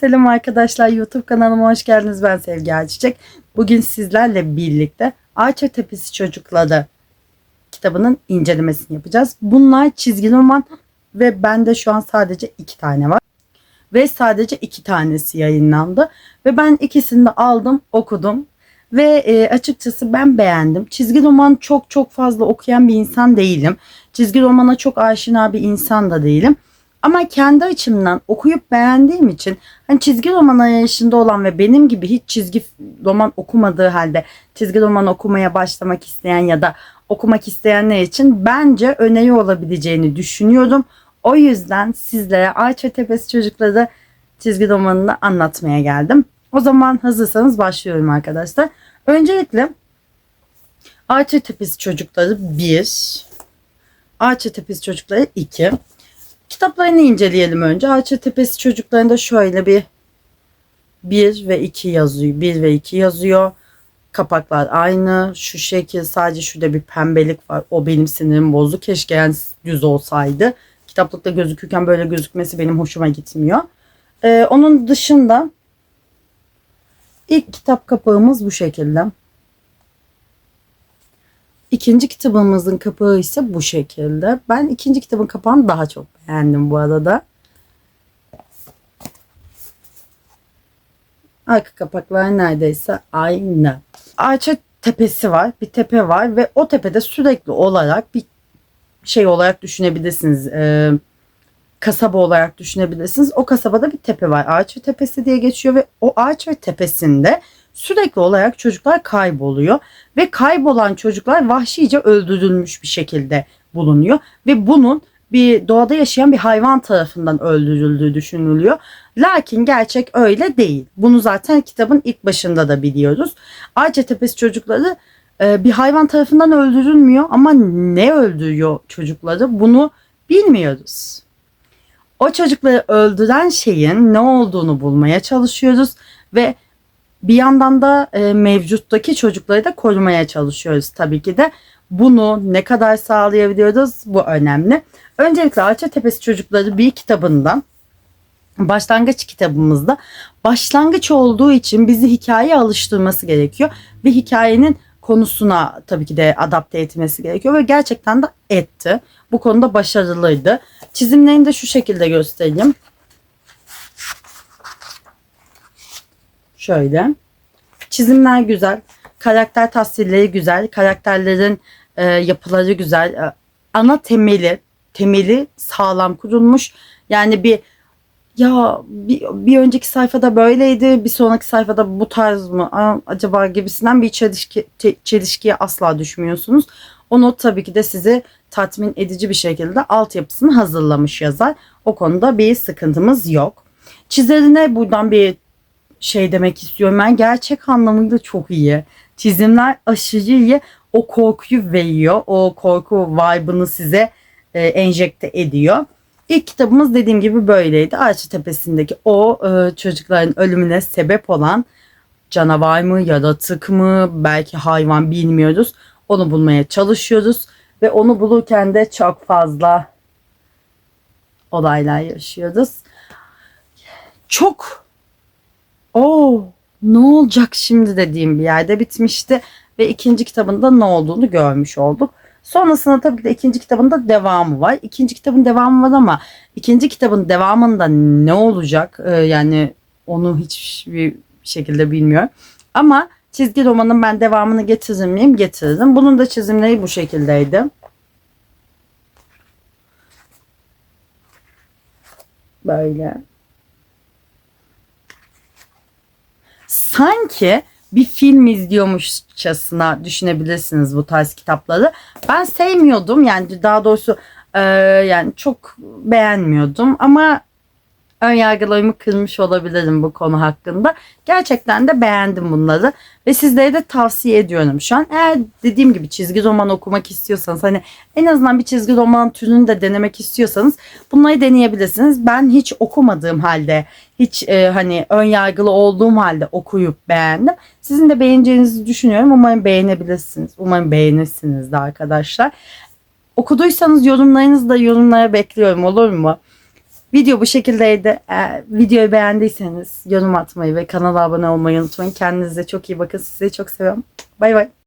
Selam arkadaşlar YouTube kanalıma hoş geldiniz. Ben Sevgi Ayçiçek. Bugün sizlerle birlikte Ağaç Tepesi Çocukları kitabının incelemesini yapacağız. Bunlar çizgi roman ve bende şu an sadece iki tane var. Ve sadece iki tanesi yayınlandı. Ve ben ikisini de aldım okudum. Ve e, açıkçası ben beğendim. Çizgi roman çok çok fazla okuyan bir insan değilim. Çizgi romana çok aşina bir insan da değilim. Ama kendi açımdan okuyup beğendiğim için hani çizgi roman arayışında olan ve benim gibi hiç çizgi roman okumadığı halde çizgi roman okumaya başlamak isteyen ya da okumak isteyenler için bence öneri olabileceğini düşünüyorum. O yüzden sizlere ve Tepesi Çocukları çizgi romanını anlatmaya geldim. O zaman hazırsanız başlıyorum arkadaşlar. Öncelikle ve Tepesi Çocukları 1, Ağaç ve Tepesi Çocukları 2, Kitaplarını inceleyelim önce. Ağaç Tepesi çocuklarında şöyle bir 1 ve 2 yazıyor. 1 ve 2 yazıyor. Kapaklar aynı. Şu şekil sadece şurada bir pembelik var. O benim sinirim bozdu. Keşke yani düz olsaydı. Kitaplıkta gözükürken böyle gözükmesi benim hoşuma gitmiyor. Ee, onun dışında ilk kitap kapağımız bu şekilde. İkinci kitabımızın kapağı ise bu şekilde. Ben ikinci kitabın kapağını daha çok beğendim bu arada. Arka kapaklar neredeyse aynı. Ağaç tepesi var. Bir tepe var ve o tepede sürekli olarak bir şey olarak düşünebilirsiniz. Ee, kasaba olarak düşünebilirsiniz. O kasabada bir tepe var. Ağaç ve tepesi diye geçiyor ve o ağaç ve tepesinde sürekli olarak çocuklar kayboluyor ve kaybolan çocuklar vahşice öldürülmüş bir şekilde bulunuyor ve bunun bir doğada yaşayan bir hayvan tarafından öldürüldüğü düşünülüyor. Lakin gerçek öyle değil. Bunu zaten kitabın ilk başında da biliyoruz. Ağaca Tepesi çocukları e, bir hayvan tarafından öldürülmüyor ama ne öldürüyor çocukları bunu bilmiyoruz. O çocukları öldüren şeyin ne olduğunu bulmaya çalışıyoruz ve bir yandan da e, mevcuttaki çocukları da korumaya çalışıyoruz tabii ki de. Bunu ne kadar sağlayabiliyoruz bu önemli. Öncelikle Ağaça Tepesi Çocukları bir kitabından başlangıç kitabımızda başlangıç olduğu için bizi hikayeye alıştırması gerekiyor ve hikayenin konusuna tabii ki de adapte etmesi gerekiyor ve gerçekten de etti. Bu konuda başarılıydı. Çizimlerini de şu şekilde göstereyim. Şöyle. Çizimler güzel. Karakter tasvirleri güzel. Karakterlerin e, yapıları güzel. E, ana temeli temeli sağlam kurulmuş. Yani bir ya bir, bir önceki sayfada böyleydi bir sonraki sayfada bu tarz mı Aa, acaba gibisinden bir çelişki, çelişkiye asla düşmüyorsunuz. O not tabii ki de sizi tatmin edici bir şekilde altyapısını hazırlamış yazar. O konuda bir sıkıntımız yok. Çizerine buradan bir şey demek istiyorum. Ben gerçek anlamıyla çok iyi. Çizimler aşırı iyi. O korkuyu veriyor. O korku vibe'ını size e, enjekte ediyor. İlk kitabımız dediğim gibi böyleydi. Ağaç Tepesi'ndeki o e, çocukların ölümüne sebep olan canavar mı, yaratık mı, belki hayvan bilmiyoruz. Onu bulmaya çalışıyoruz ve onu bulurken de çok fazla olaylar yaşıyoruz. Çok ne olacak şimdi dediğim bir yerde bitmişti ve ikinci kitabında ne olduğunu görmüş olduk. Sonrasında tabii ki de ikinci kitabında devamı var. İkinci kitabın devamı var ama ikinci kitabın devamında ne olacak ee, yani onu hiçbir şekilde bilmiyorum. Ama çizgi romanın ben devamını getirir miyim? Getiririm. Bunun da çizimleri bu şekildeydi. Böyle. Sanki bir film izliyormuşçasına düşünebilirsiniz bu tarz kitapları. Ben sevmiyordum yani daha doğrusu e, yani çok beğenmiyordum ama ön yargılarımı kırmış olabilirim bu konu hakkında. Gerçekten de beğendim bunları ve sizlere de tavsiye ediyorum şu an. Eğer dediğim gibi çizgi roman okumak istiyorsanız hani en azından bir çizgi roman türünü de denemek istiyorsanız bunları deneyebilirsiniz. Ben hiç okumadığım halde hiç e, hani ön yargılı olduğum halde okuyup beğendim. Sizin de beğeneceğinizi düşünüyorum. Umarım beğenebilirsiniz. Umarım beğenirsiniz de arkadaşlar. Okuduysanız yorumlarınızı da yorumlara bekliyorum olur mu? Video bu şekildeydi. Eğer videoyu beğendiyseniz yorum atmayı ve kanala abone olmayı unutmayın. Kendinize çok iyi bakın. Sizi çok seviyorum. Bay bay.